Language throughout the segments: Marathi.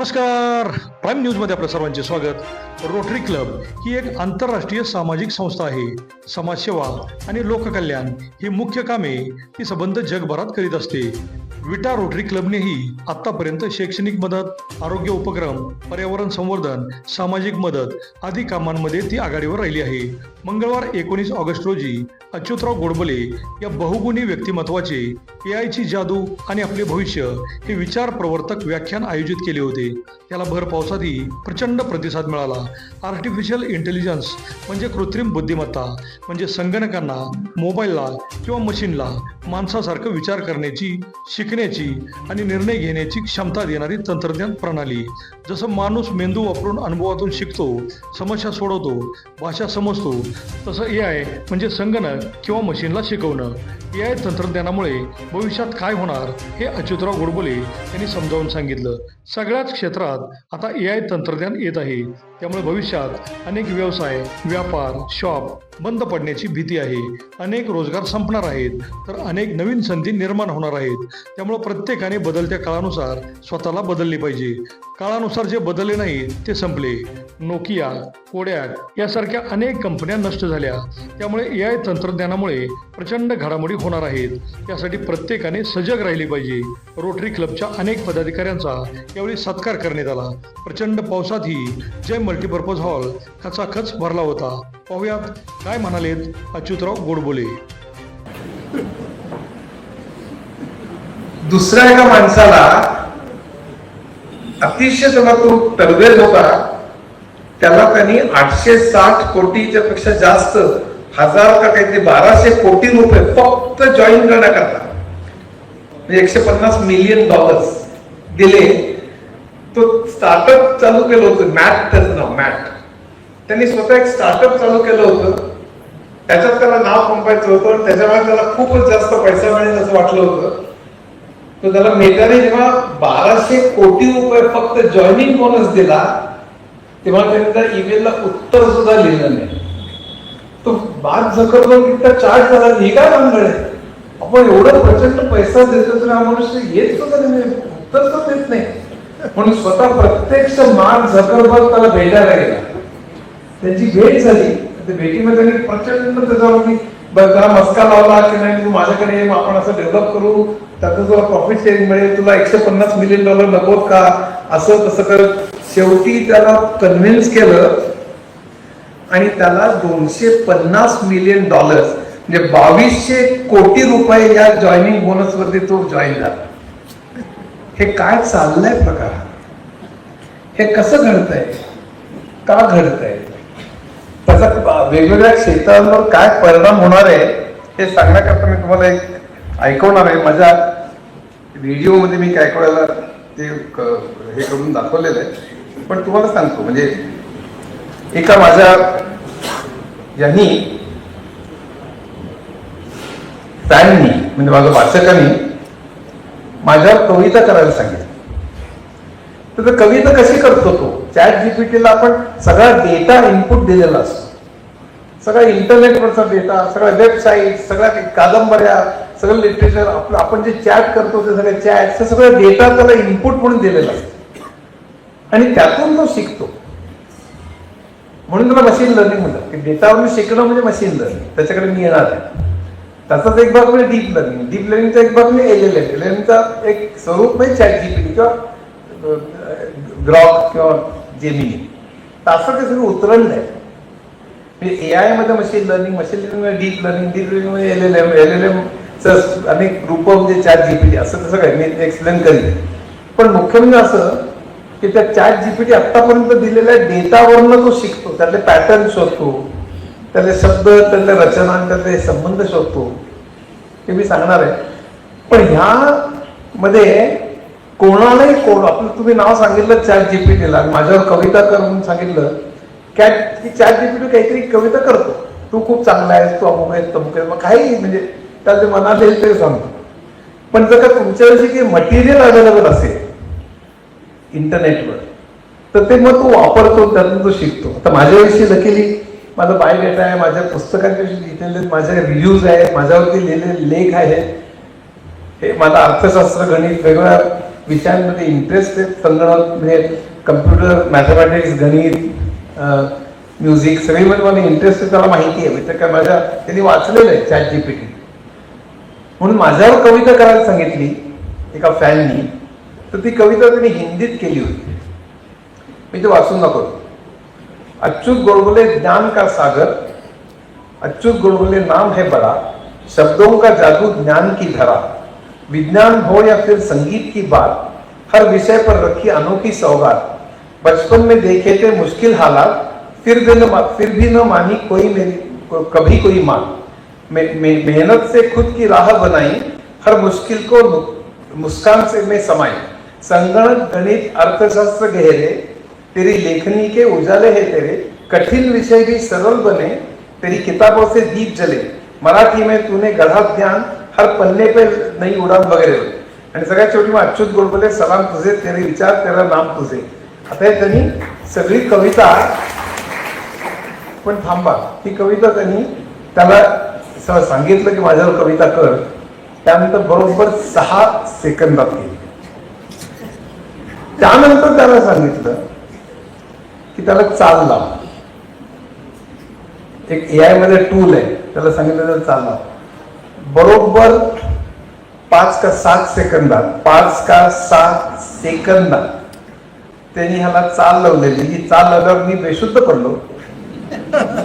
नमस्कार. प्राईम न्यूजमध्ये आपल्या सर्वांचे स्वागत. रोटरी क्लब ही एक आंतरराष्ट्रीय सामाजिक संस्था आहे. समाजसेवा आणि लोककल्याण ही मुख्य कामे ही संबंध जगभरात करीत असते. विटा रोटरी क्लबनेही आतापर्यंत शैक्षणिक मदत आरोग्य उपक्रम पर्यावरण संवर्धन सामाजिक मदत आदी कामांमध्ये ती आघाडीवर राहिली आहे. मंगळवार एकोणीस ऑगस्ट रोजी अच्युतराव गोडबोले या बहुगुणी व्यक्तिमत्वाचे ए आयची जादू आणि आपले भविष्य हे विचार प्रवर्तक व्याख्यान आयोजित केले होते. त्याला भर पावसातही प्रचंड प्रतिसाद मिळाला. आर्टिफिशियल इंटेलिजन्स म्हणजे कृत्रिम बुद्धिमत्ता म्हणजे संगणकांना मोबाईलला किंवा मशीनला माणसासारखं विचार करण्याची शिक शिकण्याची आणि निर्णय घेण्याची क्षमता देणारी तंत्रज्ञान प्रणाली. जसं माणूस मेंदू वापरून अनुभवातून शिकतो समस्या सोडवतो भाषा समजतो तसं ए आय म्हणजे संगणक किंवा मशीनला शिकवणं. ए आय तंत्रज्ञानामुळे भविष्यात काय होणार हे अच्युतराव गोडबोले यांनी समजावून सांगितलं. सगळ्याच क्षेत्रात आता ए आय तंत्रज्ञान येत आहे. त्यामुळे भविष्यात अनेक व्यवसाय व्यापार शॉप बंद पडण्याची भीती आहे. अनेक रोजगार संपणार आहेत. तर अनेक नवीन संधी निर्माण होणार आहेत. त्यामुळे प्रत्येकाने बदलत्या काळानुसार स्वतःला बदलले पाहिजे. काळानुसार जे बदलले नाही ते संपले. नोकिया कोड्याक यासारख्या अनेक कंपन्या नष्ट झाल्या. त्यामुळे ए आय तंत्रज्ञानामुळे प्रचंड घडामोडी होणार आहेत. त्यासाठी प्रत्येकाने सजग राहिले पाहिजे. रोटरी क्लबच्या अनेक पदाधिकाऱ्यांचा यावेळी सत्कार करण्यात आला. प्रचंड पावसातही जय मल्टीपर्पज हॉल खचाखच भरला होता. पाहुयात काय म्हणालेत अच्युतराव गोडबोले. दुसऱ्या एका माणसाला अतिशय त्याला तो तरबेज होता. त्याला त्यांनी आठशे साठ कोटीच्या पेक्षा जास्त हजार का काहीतरी बाराशे कोटी रुपये फक्त जॉईन करण्याकरता म्हणजे एकशे पन्नास मिलियन डॉलर्स दिले. तो स्टार्टअप चालू केलं होतं मॅट त्याचं नाव मॅट त्यांनी स्वतः एक स्टार्टअप चालू केलं होतं. त्याच्यात त्याला नाव पंपायचं होतं आणि त्याच्यामुळे त्याला खूपच जास्त पैसा मिळेल असं वाटलं होतं. तो त्याला मेटाने जेव्हा बाराशे कोटी रुपये फक्त जॉईनिंग बोनस दिला तेव्हा त्यांनी त्या ईमेलला उत्तर सुद्धा लिहिलं नाही. तो बाद झकरबर्ग इतका चार्ज झाला ही काय भानगड आहे? आपण एवढं प्रचंड पैसा देतो तर हा मनुष्य येत सुद्धा नाही म्हणजे उत्तर सुद्धा देत नाही. म्हणून स्वतः प्रत्यक्ष मार्क झकरबर्ग त्याला भेटायला गेला. त्यांची भेट झाली. त्या भेटीमध्ये त्यांनी प्रचंड त्याच्यावरती बरं जरा मस्का लावला की नाही तू माझ्याकडे ये, आपण असं डेव्हलप करू. त्यातून तुला प्रॉफिट शेअरिंग मिळेल. तुला एकशे पन्नास मिलियन डॉलर नकोत का? असं तसं करत शेवटी त्याला कन्व्हिन्स केलं आणि त्याला दोनशे पन्नास मिलियन डॉलर्स म्हणजे बावीसशे कोटी रुपये या जॉईनिंग बोनस वरती तो जॉईन झाला. हे काय चाललंय प्रकार? हे कसं घडतंय? का घडतंय? त्याचा वेगवेगळ्या क्षेत्रांवर काय परिणाम होणार आहे हे सांगण्याकरता मी तुम्हाला एक ऐकवणार आहे. माझ्या व्हिडिओमध्ये मी काय वेळेला ते हे करून दाखवलेलं आहे. पण तुम्हाला सांगतो म्हणजे एका माझ्या यांनी फॅननी म्हणजे माझ्या वाचकांनी माझ्यावर कविता करायला सांगितलं. तर कविता कशी करतो तो? चॅट जीपीटीला आपण सगळा डेटा इनपुट दिलेला असतो. सगळा इंटरनेटवरचा डेटा सगळ्या वेबसाईट सगळ्या कादंबऱ्या सगळं लिटरेचर आपलं आपण जे चॅट करतो ते सगळे चॅट ते सगळं डेटा त्याला इनपुट म्हणून दिलेला असतो. आणि त्यातून तो शिकतो. म्हणून त्याला मशीन लर्निंग म्हणतात. की डेटावरून शिकणं म्हणजे मशीन लर्निंग त्याच्याकडे मी येणार आहे त्याचाच एक भाग म्हणजे डीप लर्निंग डीप लर्निंगचा एक भाग म्हणजे एल एल एम एल एमचा एक स्वरूप म्हणजे चॅट जीपीटी किंवा ग्रॉक किंवा जेमिनी असं ते सगळं उतरलं आहे. म्हणजे ए आयमध्ये machine learning machine learning deep learning deep लर्निंगमध्ये L L M L L M अनेक रूप म्हणजे चॅट जीपीटी असं तसं काय मी एक्सप्लेन करीन. पण मुख्य म्हणजे असं की त्या चॅट जीपीटी आतापर्यंत दिलेल्या डेटावरनं तो शिकतो. त्यातले पॅटर्न शोधतो. त्यातले शब्द त्यातल्या रचना त्यातले संबंध शोधतो. हे मी सांगणार आहे. पण ह्या मध्ये कोणालाही कोण आपलं तुम्ही नाव सांगितलं चॅट जीपीटीला माझ्यावर कविता कर म्हणून सांगितलं कॅट की चॅट जीपीटी काहीतरी कविता करतो. तू खूप चांगला आहेस तू अमुक आहेस तमुक आहेस मग काही म्हणजे त्याला ते मनात येईल ते सांगतो. पण जर का तुमच्याविषयी काही मटेरियल अवेलेबल असेल इंटरनेटवर तर ते मग तो वापरतो त्यातून तो शिकतो. आता माझ्याविषयी लकीली माझा बायोडेटा आहे माझ्या पुस्तकांविषयी लिहिलेले माझे रिव्ह्यूज आहेत माझ्यावरती लिहिलेले लेख आहेत. हे माझा अर्थशास्त्र गणित वेगवेगळ्या विषयांमध्ये इंटरेस्ट आहे. संगणक म्हणजे कम्प्युटर मॅथमॅटिक्स गणित म्युझिक सगळीमध्ये मला इंटरेस्ट आहे त्याला माहिती आहे. म्हणजे काय माझ्या त्यांनी वाचलेलं आहे चॅट जीपीटी म्हणून माझ्यावर कविता करायला सांगितली एका फॅननी तर ती कविता त्यांनी हिंदीत केली होती. मी ते वाचून दाखवतो. अच्युत गोडबोले ज्ञान का सागर? अच्युत गोडबोले नाम है बड़ा शब्दों का जादू ज्ञान की धरा. विज्ञान हो या फिर संगीत की बात हर विषय पर रखी अनोखी सौगात. बचपन में देखे थे मुश्किल हालात, फिर भी न फिर भी न मानी कोई मेरी, को- कभी कोई मान मेहनत से खुद की राह बनाई, हर मुश्किल को मुस्कान से मैं समाई। संगणक, गणित, अर्थशास्त्र गहरे, तेरी लेखनी के उजाले है तेरे। कठिन विषय भी सरल बने, तेरी किताबों से दीप जले। मराठी में तूने गढ़ा ध्यान, हर पन्ने पे नहीं उड़ान वगैरे होते आणि सगळ्यात शेवटी मग अच्युत सलाम तुझे, तेरे विचार, तेरा नाम तुझे। आता हे त्यांनी सगळी कविता पण थांबा. ती कविता त्यांनी त्याला सांगितलं की माझ्यावर कविता कर. त्यानंतर बरोबर सहा सेकंदात केली. त्यानंतर त्याला सांगितलं की त्याला चाल लाव. एक ए आयमध्ये टूल आहे. त्याला सांगितलं त्याला चाल लाव. बरोबर पाच का सात सेकंदात. पाच का सात सेकंदात. त्यांनी ह्याला चाल लावलेली. ही चाल लावल्यावर मी बेशुद्ध पडलो.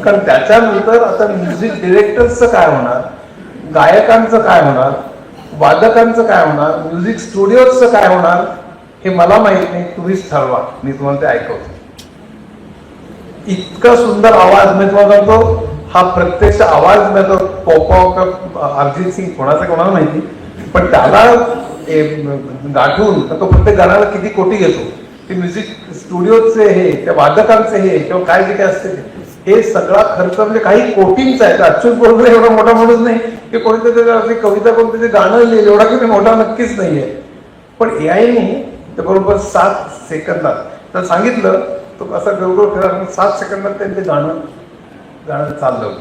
कारण त्याच्यानंतर आता म्युझिक डिरेक्टरचं काय होणार? गायकांचं काय होणार? वादकांचं काय होणार? म्युझिक स्टुडिओचं काय होणार? हे मला माहीत नाही. तुम्हीच ठरवा. मी तुम्हाला ते ऐकवतो. इतका सुंदर आवाज मी तुम्हाला सांगतो. हा प्रत्यक्ष आवाज मिळतो पोपाव का अरिजित सिंग कोणाचा कोणाला माहिती? पण त्याला गाठून तो प्रत्येक गाण्याला किती कोटी घेतो? ते म्युझिक स्टुडिओचे हे त्या वादकांचे हे किंवा काय जे काय असते ते. हे सगळा खर्च म्हणजे काही कोटींचा आहे. तर अच्युत बरोबर एवढा मोठा माणूस नाही की कोणीतरी कविता कोणतं ते गाणं लिहिलं एवढा की मोठा नक्कीच नाही आहे पण ए आयने ते बरोबर सात सेकंदात तर सांगितलं तो असा गौरव फिरा सात सेकंदात त्यांचे गाणं गाणं चाललं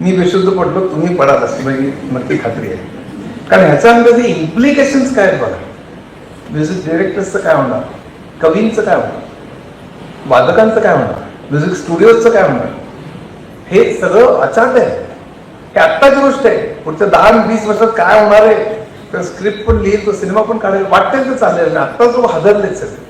मी बेशुद्ध पडलो तुम्ही पडाल अशी माझी नक्की खात्री आहे. कारण ह्याच्यानंतर इम्प्लिकेशन्स काय आहेत बघा? म्युझिक डिरेक्टर्सचं काय होणार? कवींचं काय होणार? वादकांचं काय होणार? म्युझिक स्टुडिओचं काय होणार? हे सगळं अचाट आहे. हे आत्ताची गोष्ट आहे. पुढच्या दहा वीस वर्षात काय होणार आहे? तर स्क्रिप्ट पण लिहिल तो सिनेमा पण काढेल वाटेल तर चालेल. आत्ता जो हादरलेच सगळे.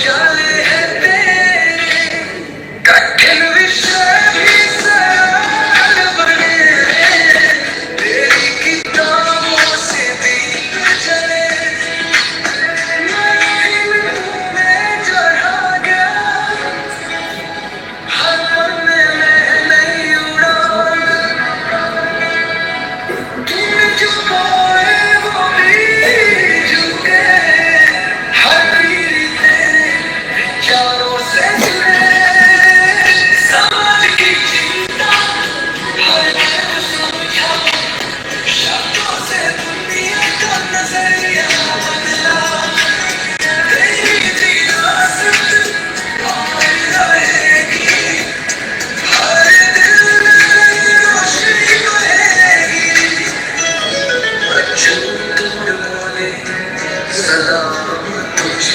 Georgia.